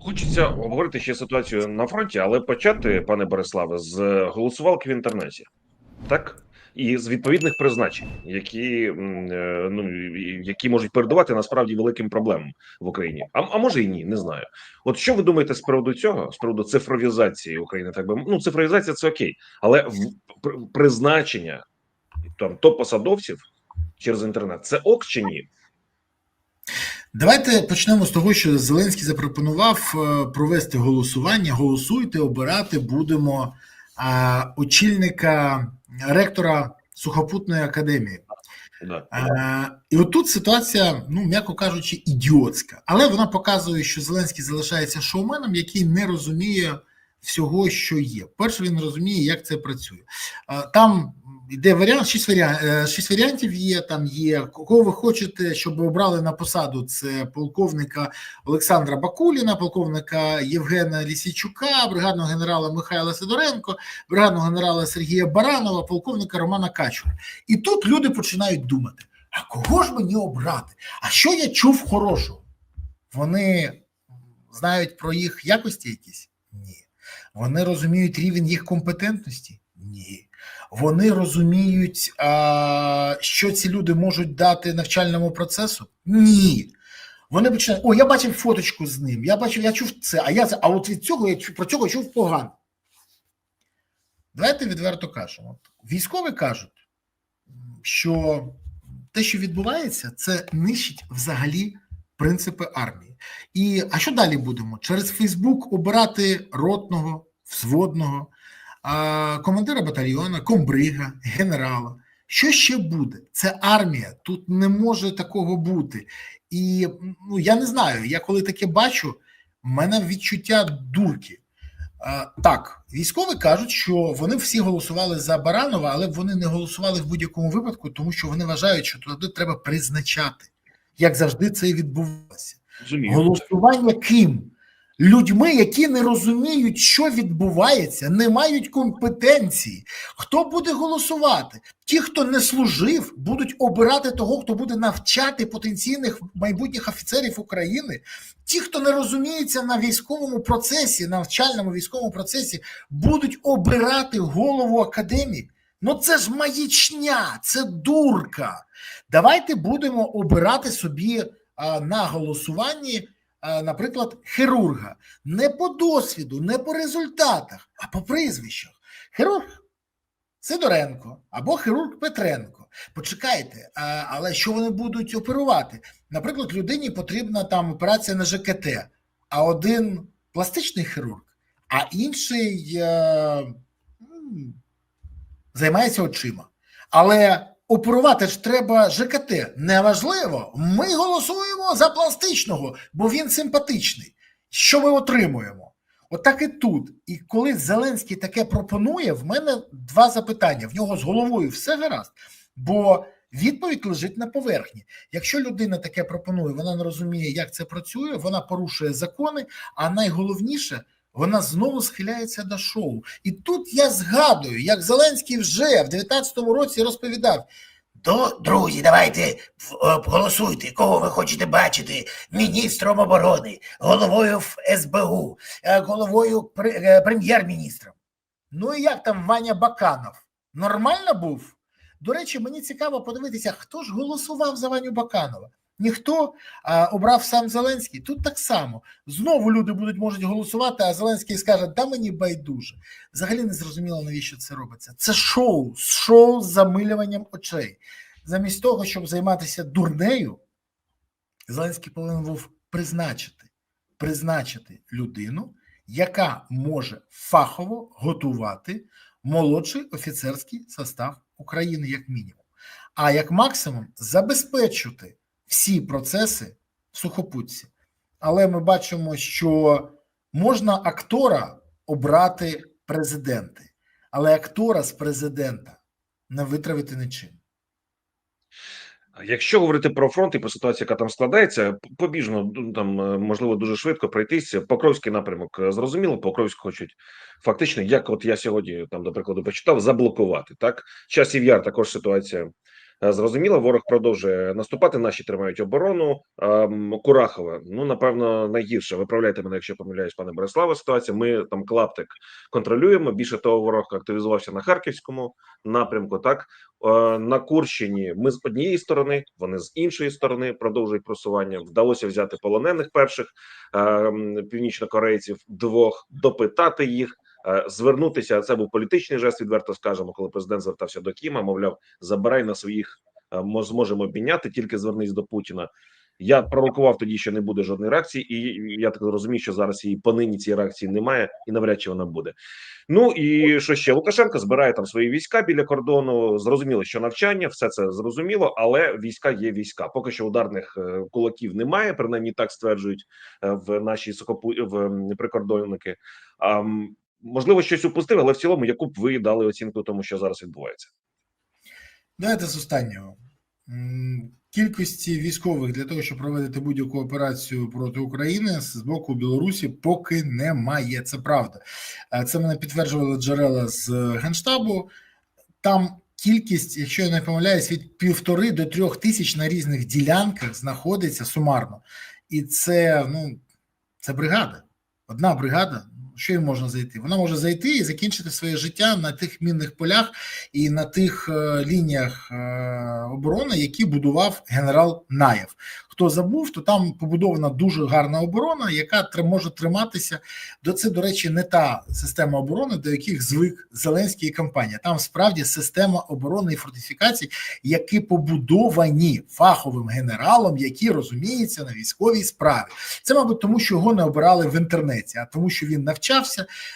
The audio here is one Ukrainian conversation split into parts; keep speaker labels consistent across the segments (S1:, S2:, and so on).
S1: Хочеться обговорити ще ситуацію на фронті, але почати, пане Бориславе, з голосувалки в інтернеті, так? І з відповідних призначень, які е, ну які можуть передувати насправді великим проблемам в Україні. А, а може і ні, не знаю. От що ви думаєте з приводу цього, з приводу цифровізації України? Так би ну, цифровізація це окей, але призначення там топ-посадовців через інтернет це ок чи ні?
S2: Давайте почнемо з того, що Зеленський запропонував е, провести голосування. Голосуйте, обирати будемо а, очільника ректора сухопутної академії.
S1: Да.
S2: А, і отут ситуація, ну м'яко кажучи, ідіотська. Але вона показує, що Зеленський залишається шоуменом, який не розуміє всього, що є. Перше, він розуміє, як це працює. А, Там йде варіант, шість варіантів, шість варіантів є. Там є кого ви хочете, щоб обрали на посаду. Це полковника Олександра Бакуліна, полковника Євгена Лісійчука, бригадного генерала Михайла Сидоренко, бригадного генерала Сергія Баранова, полковника Романа Качура. І тут люди починають думати: а кого ж мені обрати? А що я чув хорошого? Вони знають про їх якості якісь? Ні. Вони розуміють рівень їх компетентності? Ні. Вони розуміють, а, що ці люди можуть дати навчальному процесу? Ні. Вони починають, о, я бачив фоточку з ним, я бачив, я чув це, а я це, а от від цього я про цього чув погано. Давайте відверто кажемо. Військові кажуть, що те, що відбувається, це нищить взагалі принципи армії. І а що далі будемо? Через Фейсбук обирати ротного, взводного, командира батальйона, комбрига, генерала. Що ще буде? Це армія. Тут не може такого бути. І ну я не знаю. Я коли таке бачу, в мене відчуття дурки. А, так, військові кажуть, що вони всі голосували за Баранова, але вони не голосували в будь-якому випадку, тому що вони вважають, що туди треба призначати. Як завжди, це і відбувалося. Голосування ким? Людьми, які не розуміють, що відбувається, не мають компетенції. Хто буде голосувати? Ті, хто не служив, будуть обирати того, хто буде навчати потенційних майбутніх офіцерів України. Ті, хто не розуміється на військовому процесі, навчальному військовому процесі, будуть обирати голову академії. Ну це ж маячня, це дурка. Давайте будемо обирати собі а, на голосуванні, наприклад, хірурга. Не по досвіду, не по результатах, а по прізвищах. Хірург Сидоренко або хірург Петренко. Почекайте, але що вони будуть оперувати? Наприклад, людині потрібна там операція на ЖКТ, а один пластичний хірург, а інший е, займається очима. Але оперувати ж треба ЖКТ. Неважливо. Ми голосуємо за пластичного, бо він симпатичний. Що ми отримуємо? Отак і тут. І коли Зеленський таке пропонує, в мене два запитання. В нього з головою все гаразд, бо відповідь лежить на поверхні. Якщо людина таке пропонує, вона не розуміє, як це працює, вона порушує закони, а найголовніше. Вона знову схиляється до шоу. І тут я згадую, як Зеленський вже в 19-му році розповідав: до друзі, давайте е, голосуйте, кого ви хочете бачити міністром оборони, головою СБУ, е, головою е, прем'єр-міністром. Ну і як там Ваня Баканов? Нормально був? До речі, мені цікаво подивитися, хто ж голосував за Ваню Баканова. Ніхто а, обрав сам Зеленський. Тут так само. Знову люди будуть можуть голосувати, а Зеленський скаже: да мені байдуже. Взагалі не зрозуміло, навіщо це робиться. Це шоу, шоу з замилюванням очей. Замість того, щоб займатися дурнею, Зеленський повинен був призначити, призначити людину, яка може фахово готувати молодший офіцерський состав України, як мінімум, а як максимум забезпечити всі процеси в сухопутці. Але ми бачимо, що можна актора обрати президенти, але актора з президента не витравити нічим.
S1: Якщо говорити про фронт і про ситуацію, яка там складається, побіжно ну, там е, можливо дуже швидко пройтися. Покровський напрямок е, зрозуміло, Покровськ хочуть фактично, як от я сьогодні там, до прикладу, почитав, заблокувати. Так, часів яр також ситуація Зрозуміло, ворог продовжує наступати. Наші тримають оборону. Ем, Курахове, ну напевно, найгірше. Виправляйте мене, якщо помиляюсь, пане Бориславе. Ситуація. Ми там клаптик контролюємо. Більше того, ворог активізувався на харківському напрямку. Так Е, на Курщині ми з однієї сторони, вони з іншої сторони продовжують просування. Вдалося взяти полонених перших ем, північнокорейців двох, допитати їх. Е, Звернутися це був політичний жест, відверто скажемо, коли президент звертався до Кіма, мовляв, забирай на своїх, е, мо- зможемо обміняти, тільки звернись до Путіна. Я пророкував тоді, що не буде жодної реакції, і я так розумію, що зараз її понині цієї реакції немає, і навряд чи вона буде. Ну і що ще Лукашенко збирає там свої війська біля кордону. Зрозуміло, що навчання, все це зрозуміло, але війська є війська. Поки що ударних е, кулаків немає, принаймні так стверджують в наші сухопу... в прикордонники. Можливо, щось упустив, але в цілому, яку б ви дали оцінку тому, що зараз відбувається.
S2: Давайте з останнього. Кількості військових для того, щоб проводити будь-яку операцію проти України з боку Білорусі поки немає. Це правда. Е, Це мене підтверджували джерела з Генштабу. Там кількість, якщо я не помиляюсь, від півтори до трьох тисяч на різних ділянках знаходиться сумарно. І це, ну, це бригада. Одна бригада. Що їм можна зайти? Вона може зайти і закінчити своє життя на тих мінних полях і на тих е, лініях е, оборони, які будував генерал Наєв. Хто забув, то там побудована дуже гарна оборона, яка може триматися. До це, до речі, не та система оборони, до яких звик Зеленський і компанія. Там справді система оборони і фортифікацій, які побудовані фаховим генералом, який розуміється на військовій справі. Це, мабуть, тому що його не обирали в інтернеті, а тому, що він навчався,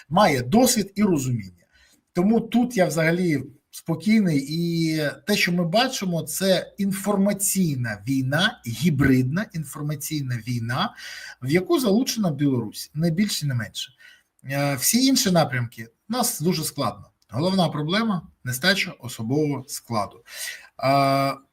S2: має досвід і розуміння. Тому тут я взагалі спокійний, і те, що ми бачимо, це інформаційна війна, гібридна інформаційна війна, в яку залучена Білорусь, не більше, не менше. Е, Всі інші напрямки нас дуже складно. Головна проблема нестача особового складу.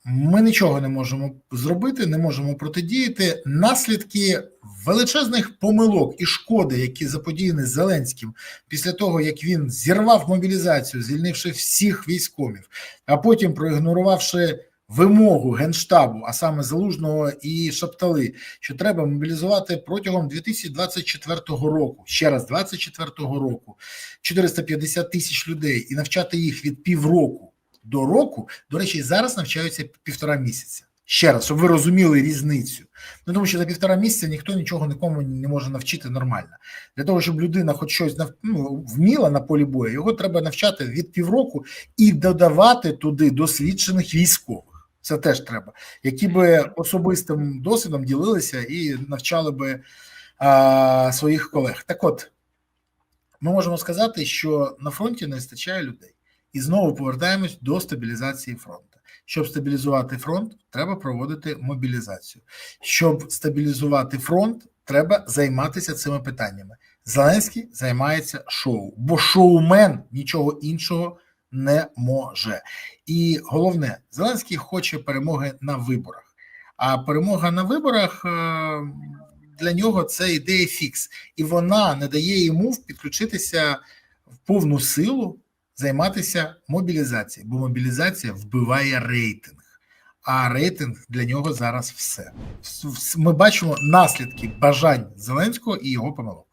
S2: Ми нічого не можемо зробити, не можемо протидіяти. Наслідки величезних помилок і шкоди, які заподіяні Зеленським після того, як він зірвав мобілізацію, звільнивши всіх військомів, а потім проігнорувавши вимогу генштабу, а саме залужного і шаптали, що треба мобілізувати протягом 2024 року, ще раз 2024 року, 450 тисяч людей і навчати їх від півроку до року. До речі, зараз навчаються півтора місяця. Ще раз, щоб ви розуміли різницю. Ну тому що за півтора місяця ніхто нічого нікому не може навчити нормально. Для того, щоб людина хоч щось нав- ну, вміла на полі бою, його треба навчати від півроку і додавати туди досвідчених військових. Це теж треба, які би особистим досвідом ділилися і навчали би а, своїх колег. Так от, ми можемо сказати, що на фронті не вистачає людей. І знову повертаємось до стабілізації фронту. Щоб стабілізувати фронт, треба проводити мобілізацію. Щоб стабілізувати фронт, треба займатися цими питаннями. Зеленський займається шоу, бо шоумен нічого іншого не може. І головне, Зеленський хоче перемоги на виборах. А перемога на виборах е, для нього це ідея фікс, і вона не дає йому підключитися в повну силу займатися мобілізацією, бо мобілізація вбиває рейтинг. А рейтинг для нього зараз все. Ми бачимо наслідки бажань Зеленського і його помилок.